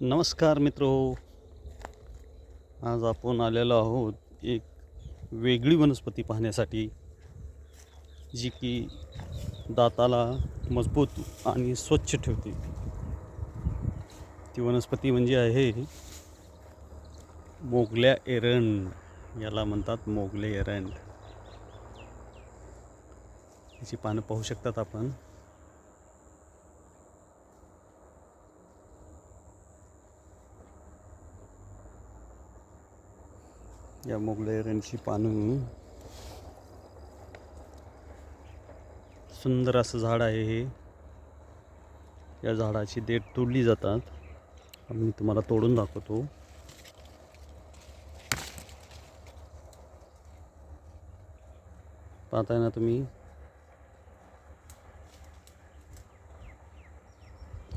नमस्कार मित्रो. आज आपण आलेलो आहोत एक वेगळी वनस्पती पाहण्यासाठी जी की दाताला मजबूत आणि स्वच्छ ठेवते. ती वनस्पती म्हणजे आहे मोगल्या एरंड. याला म्हणतात मोगले एरंड. याची पानं पाहू शकतात आपण. या मोगल्या पानं. सुंदर असं झाड आहे हे. या झाडाची देठ तोडली जातात. मी तुम्हाला तोडून दाखवतो. पाहताय ना तुम्ही?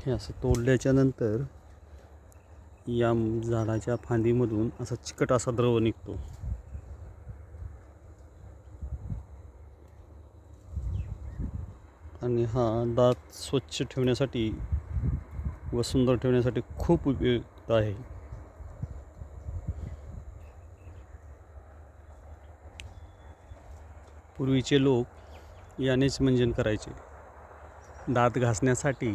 हे असं तोडल्याच्या नंतर या झाडाच्या फांदीमधून असा चिकट असा द्रव निघतो. आणि हा दात स्वच्छ ठेवण्यासाठी व सुंदर ठेवण्यासाठी खूप उपयुक्त आहे. पूर्वीचे लोक यानेच मंजन करायचे. दात घासण्यासाठी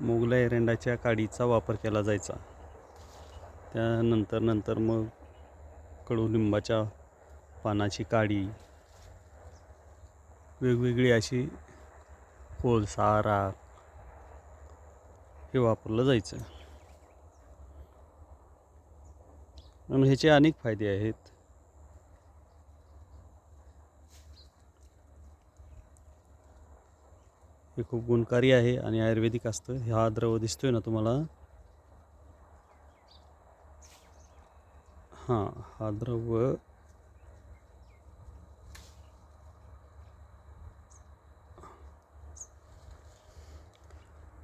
मोगला एरंडाच्या काडीचा वापर केला जायचा. त्यानंतर नंतर मग कडुलिंबाच्या पानाची काडी वेगवेगळी अशी कोळसा राग हे वापरलं जायचं. आणि ह्याचे अनेक फायदे आहेत. हे खूप गुणकारी आहे आणि आयुर्वेदिक असतं. हा द्रव दिसतोय ना तुम्हाला? हां हा द्रव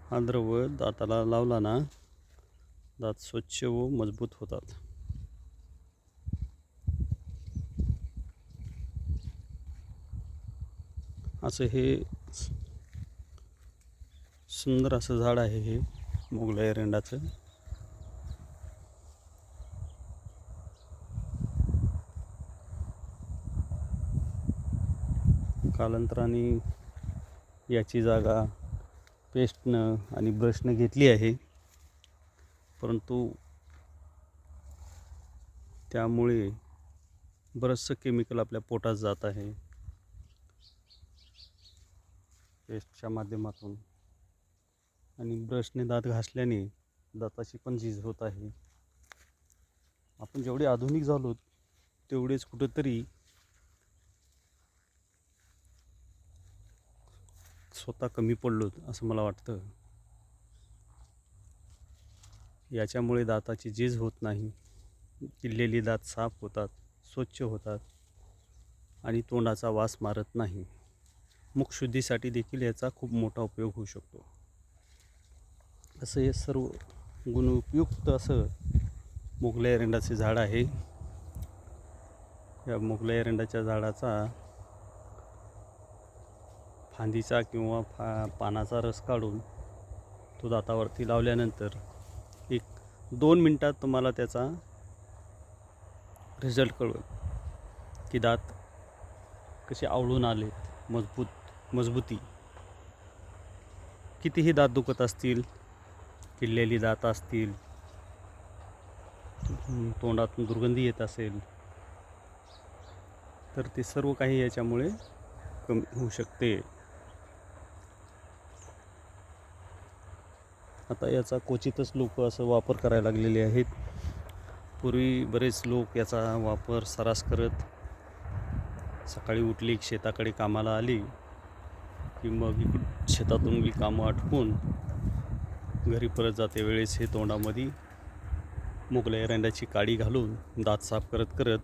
हा द्रव दाताला लावला ना दात स्वच्छ व मजबूत होतात. असं हे सुंदर असं झाड आहे हे मोगला एरंडाचं कालांतराने याची जागा पेस्टनं आणि ब्रशनं घेतली आहे. परंतु त्यामुळे बरंचसं केमिकल आपल्या पोटात जात आहे. पेस्टच्या माध्यमातून. आणि ब्रशने दात घासल्याने दाताची पण झीज होत आहे. आपण जेवढे आधुनिक झालो तेवढेच कुठंतरी स्वतः कमी पडलो असं मला वाटतं. याच्यामुळे दाताची झीज होत नाही. किल्लेली दात साफ होतात स्वच्छ होतात आणि तोंडाचा वास मारत नाही. मुखशुद्धीसाठी देखील याचा खूप मोठा उपयोग होऊ शकतो. असं हे सर्व गुणउपयुक्त असं मोगलाई एरंडाचे झाड आहे. या मोगलाई एरंडाच्या झाडाचा फांदीचा किंवा फा पानाचा रस काढून तो दातावरती लावल्यानंतर एक दोन मिनटात तुम्हाला त्याचा रिझल्ट कळवेल की दात कसे आवळून आलेत मजबूत मजबूती. कितीही दात दुखत असतील किडलेली दात असतील तोंडातून दुर्गंधी येत असेल तर ते सर्व काही याच्यामुळे कमी होऊ शकते. आता याचा क्वचितच लोक असं वापर करायला लागलेले आहेत. पूर्वी बरेच लोक याचा वापर सरास करत सकाळी उठली शेताकडे कामाला आली की मग इकड शेतातून मी कामं आटपून घरी परत जाते वेळेस हे तोंडामध्ये मोगल्या एरंड्याची काडी घालून दात साफ करत करत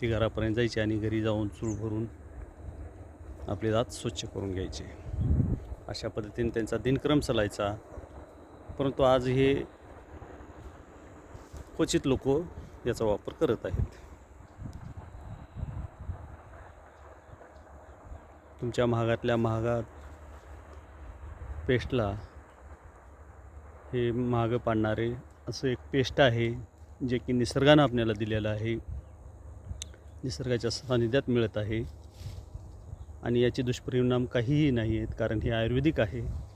ती घरापर्यंत जायची आणि घरी जाऊन चूळ भरून आपले दात स्वच्छ करून घ्यायचे. अशा पद्धतीने त्यांचा दिनक्रम चालायचा. परंतु आज हे क्वचित लोक याचा वापर करत आहेत. तुमच्या महागातल्या महागात पेस्टला हे महाग पाडणारे असं एक पेस्ट आहे जे की निसर्गानं आपल्याला दिलेलं आहे निसर्गाच्या सानिध्यात मिळत आहे. आणि याचे दुष्परिणाम काहीही नाही आहेत कारण हे आयुर्वेदिक आहे.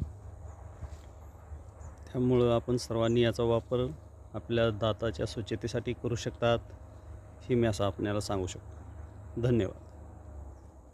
त्यामुळं आपण सर्वांनी याचा वापर आपल्या दाताच्या स्वच्छतेसाठी करू शकतात हे मी असं आपल्याला सांगू शकतो. धन्यवाद.